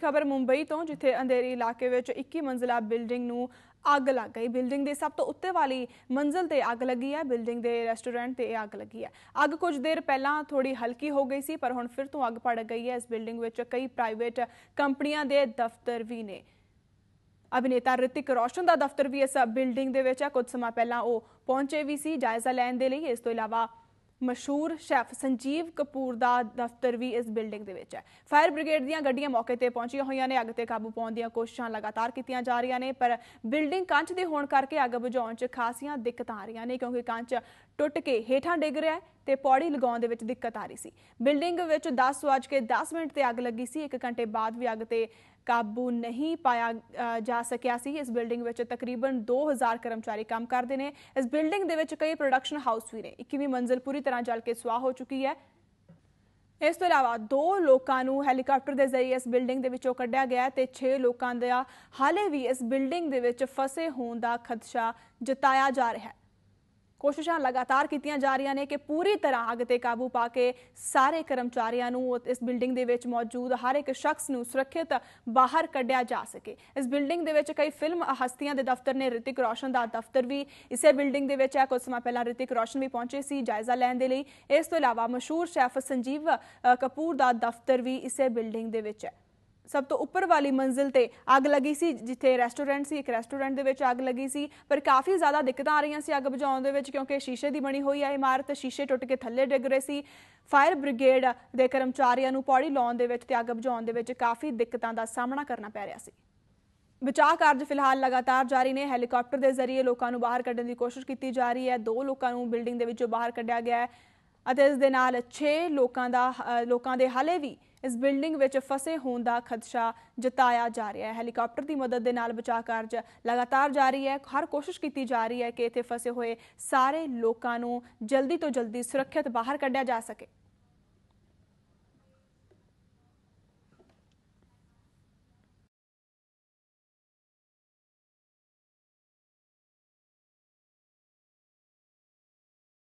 ਖਬਰ ਮੁੰਬਈ ਤੋਂ, ਜਿੱਥੇ ਅੰਧੇਰੀ ਇਲਾਕੇ ਵਿੱਚ 21 ਮੰਜ਼ਿਲਾ ਬਿਲਡਿੰਗ ਨੂੰ ਅੱਗ ਲੱਗ ਗਈ। ਬਿਲਡਿੰਗ ਦੇ ਸਭ ਤੋਂ ਉੱਤੇ ਵਾਲੀ ਮੰਜ਼ਲ ਤੇ ਅੱਗ ਲੱਗੀ ਹੈ। ਬਿਲਡਿੰਗ ਦੇ ਰੈਸਟੋਰੈਂਟ ਤੇ ਅੱਗ ਲੱਗੀ ਹੈ। ਅੱਗ ਕੁਝ ਦੇਰ ਪਹਿਲਾਂ ਥੋੜੀ ਹਲਕੀ ਹੋ ਗਈ ਸੀ, ਪਰ ਹੁਣ ਫਿਰ ਤੋਂ ਅੱਗ ਪੜ ਗਈ ਹੈ। ਇਸ ਬਿਲਡਿੰਗ ਵਿੱਚ ਕਈ ਪ੍ਰਾਈਵੇਟ ਕੰਪਨੀਆਂ ਦੇ ਦਫ਼ਤਰ ਵੀ ਨੇ। ਅਭਿਨੇਤਾ ਰਿਤਿਕ ਰੋਸ਼ਨ ਦਾ ਦਫ਼ਤਰ ਵੀ ਇਸ ਬਿਲਡਿੰਗ ਦੇ ਵਿੱਚ ਹੈ। ਕੁਝ ਸਮਾਂ ਪਹਿਲਾਂ ਉਹ ਪਹੁੰਚੇ ਵੀ ਸੀ ਜਾਇਜ਼ਾ ਲੈਣ ਦੇ ਲਈ। ਇਸ ਤੋਂ ਇਲਾਵਾ ਮਸ਼ਹੂਰ ਸ਼ੈਫ ਸੰਜੀਵ ਕਪੂਰ ਦਾ ਦਫ਼ਤਰ ਵੀ ਇਸ ਬਿਲਡਿੰਗ ਦੇ ਵਿੱਚ ਹੈ। ਫਾਇਰ ਬ੍ਰਿਗੇਡ ਦੀਆਂ ਗੱਡੀਆਂ ਮੌਕੇ ਤੇ ਪਹੁੰਚੀਆਂ ਹੋਈਆਂ ਨੇ। ਅੱਗ ਤੇ ਕਾਬੂ ਪਾਉਣ ਦੀਆਂ ਕੋਸ਼ਿਸ਼ਾਂ ਲਗਾਤਾਰ ਕੀਤੀਆਂ ਜਾ ਰਹੀਆਂ ਨੇ, ਪਰ ਬਿਲਡਿੰਗ ਕੰਚ ਦੇ ਹੋਣ ਕਰਕੇ ਅੱਗ ਬੁਝਾਉਣ 'ਚ ਖਾਸੀਆਂ ਦਿੱਕਤਾਂ ਆ ਰਹੀਆਂ ਨੇ, ਕਿਉਂਕਿ ਕੰਚ ਟੁੱਟ ਕੇ ਹੇਠਾਂ ਡਿੱਗ ਰਿਹਾ ਤੇ ਪੌੜੀ ਲਗਾਉਣ ਦੇ ਵਿੱਚ ਦਿੱਕਤ ਆ ਰਹੀ ਸੀ। ਬਿਲਡਿੰਗ ਵਿੱਚ 10:10 ਮਿੰਟ ਤੇ ਅੱਗ ਲੱਗੀ ਸੀ। 1 ਘੰਟੇ ਬਾਅਦ ਵੀ ਅੱਗ ਤੇ ਕਾਬੂ ਨਹੀਂ ਪਾਇਆ ਜਾ ਸਕਿਆ ਸੀ। ਇਸ ਬਿਲਡਿੰਗ ਵਿੱਚ ਤਕਰੀਬਨ 2000 ਕਰਮਚਾਰੀ ਕੰਮ ਕਰਦੇ ਨੇ। ਇਸ ਬਿਲਡਿੰਗ ਦੇ ਵਿੱਚ ਕਈ ਪ੍ਰੋਡਕਸ਼ਨ ਹਾਊਸ ਵੀ ਨੇ। 21ਵੀਂ ਮੰਜ਼ਿਲ ਪੂਰੀ ਤਰ੍ਹਾਂ ਜਲ ਕੇ ਸੁਆਹ ਹੋ ਚੁੱਕੀ ਹੈ। ਇਸ ਤੋਂ ਇਲਾਵਾ ਦੋ ਲੋਕਾਂ ਨੂੰ ਹੈਲੀਕਾਪਟਰ ਦੇ ਜ਼ਰੀਏ ਇਸ ਬਿਲਡਿੰਗ ਦੇ ਵਿੱਚੋਂ ਕੱਢਿਆ ਗਿਆ ਤੇ 6 ਲੋਕਾਂ ਦਾ ਹਾਲੇ ਵੀ ਇਸ ਬਿਲਡਿੰਗ ਦੇ ਵਿੱਚ ਫਸੇ ਹੋਣ ਦਾ ਖਦਸ਼ਾ ਜਤਾਇਆ ਜਾ ਰਿਹਾ ਹੈ। ਕੋਸ਼ਿਸ਼ਾਂ ਲਗਾਤਾਰ ਕੀਤੀਆਂ ਜਾ ਰਹੀਆਂ ਨੇ ਕਿ ਪੂਰੀ ਤਰ੍ਹਾਂ ਅੱਗ ਤੇ ਕਾਬੂ ਪਾ ਕੇ ਸਾਰੇ ਕਰਮਚਾਰੀਆਂ ਨੂੰ ਇਸ ਬਿਲਡਿੰਗ ਦੇ ਵਿੱਚ ਮੌਜੂਦ ਹਰ ਇੱਕ ਸ਼ਖਸ ਨੂੰ ਸੁਰੱਖਿਅਤ ਬਾਹਰ ਕੱਢਿਆ ਜਾ ਸਕੇ। ਇਸ ਬਿਲਡਿੰਗ ਦੇ ਵਿੱਚ ਕਈ ਫਿਲਮ ਹਸਤੀਆਂ ਦੇ ਦਫ਼ਤਰ ਨੇ ਰਿਤਿਕ ਰੋਸ਼ਨ ਦਾ ਦਫ਼ਤਰ ਵੀ ਇਸੇ ਬਿਲਡਿੰਗ ਦੇ ਵਿੱਚ ਹੈ। ਕੁਝ ਸਮਾਂ ਪਹਿਲਾਂ ਰਿਤਿਕ ਰੋਸ਼ਨ ਵੀ ਪਹੁੰਚੇ ਸੀ ਜਾਇਜ਼ਾ ਲੈਣ ਦੇ ਲਈ। ਇਸ ਤੋਂ ਇਲਾਵਾ ਮਸ਼ਹੂਰ ਸ਼ੈਫ ਸੰਜੀਵ ਕਪੂਰ ਦਾ ਦਫ਼ਤਰ ਵੀ ਇਸੇ ਬਿਲਡਿੰਗ ਦੇ ਵਿੱਚ ਹੈ। ਸਭ ਤੋਂ ਉੱਪਰ ਵਾਲੀ ਮੰਜ਼ਿਲ ਤੇ ਅੱਗ ਲੱਗੀ ਸੀ, ਜਿੱਥੇ ਰੈਸਟੋਰੈਂਟ ਸੀ, ਇੱਕ ਰੈਸਟੋਰੈਂਟ ਦੇ ਵਿੱਚ ਅੱਗ ਲੱਗੀ ਸੀ, ਪਰ ਕਾਫੀ ਜ਼ਿਆਦਾ ਦਿੱਕਤਾਂ ਆ ਰਹੀਆਂ ਸੀ ਅੱਗ ਬੁਝਾਉਣ ਦੇ ਵਿੱਚ, ਕਿਉਂਕਿ ਸ਼ੀਸ਼ੇ ਦੀ ਬਣੀ ਹੋਈ ਹੈ ਇਮਾਰਤ, ਸ਼ੀਸ਼ੇ ਟੁੱਟ ਕੇ ਥੱਲੇ ਡਿੱਗ ਰਹੇ ਸੀ। ਫਾਇਰ ਬ੍ਰਿਗੇਡ ਦੇ ਕਰਮਚਾਰੀਆਂ ਨੂੰ ਪੌੜੀ ਲਾਉਣ ਦੇ ਵਿੱਚ ਤੇ ਅੱਗ ਬੁਝਾਉਣ ਦੇ ਵਿੱਚ ਕਾਫੀ ਦਿੱਕਤਾਂ ਦਾ ਸਾਹਮਣਾ ਕਰਨਾ ਪੈ ਰਿਹਾ ਸੀ। ਬਚਾਅ ਕਾਰਜ ਫਿਲਹਾਲ ਲਗਾਤਾਰ ਜਾਰੀ ਨੇ। ਹੈਲੀਕਾਪਟਰ ਦੇ ਜ਼ਰੀਏ ਲੋਕਾਂ ਨੂੰ ਬਾਹਰ ਕੱਢਣ ਦੀ ਕੋਸ਼ਿਸ਼ ਕੀਤੀ ਜਾ ਰਹੀ ਹੈ। ਦੋ ਲੋਕਾਂ ਨੂੰ ਬਿਲਡਿੰਗ ਦੇ ਵਿੱਚੋਂ ਬਾਹਰ ਕੱਢਿਆ ਗਿਆ ਹੈ। ਅਤੇ ਇਸ ਦੇ ਨਾਲ 6 ਲੋਕਾਂ ਦਾ ਲੋਕਾਂ ਦੇ ਹਾਲੇ ਵੀ ਇਸ ਬਿਲਡਿੰਗ ਵਿੱਚ ਫਸੇ ਹੋਣ ਦਾ ਖਦਸ਼ਾ ਜਤਾਇਆ ਜਾ ਰਿਹਾ ਹੈ। ਹੈਲੀਕਾਪਟਰ ਦੀ ਮਦਦ ਦੇ ਨਾਲ ਬਚਾਅ ਕਾਰਜ ਲਗਾਤਾਰ ਜਾਰੀ ਹੈ। ਹਰ ਕੋਸ਼ਿਸ਼ ਕੀਤੀ ਜਾ ਰਹੀ ਹੈ ਕਿ ਇੱਥੇ ਫਸੇ ਹੋਏ ਸਾਰੇ ਲੋਕਾਂ ਨੂੰ ਜਲਦੀ ਤੋਂ ਜਲਦੀ ਸੁਰੱਖਿਅਤ ਬਾਹਰ ਕੱਢਿਆ ਜਾ ਸਕੇ।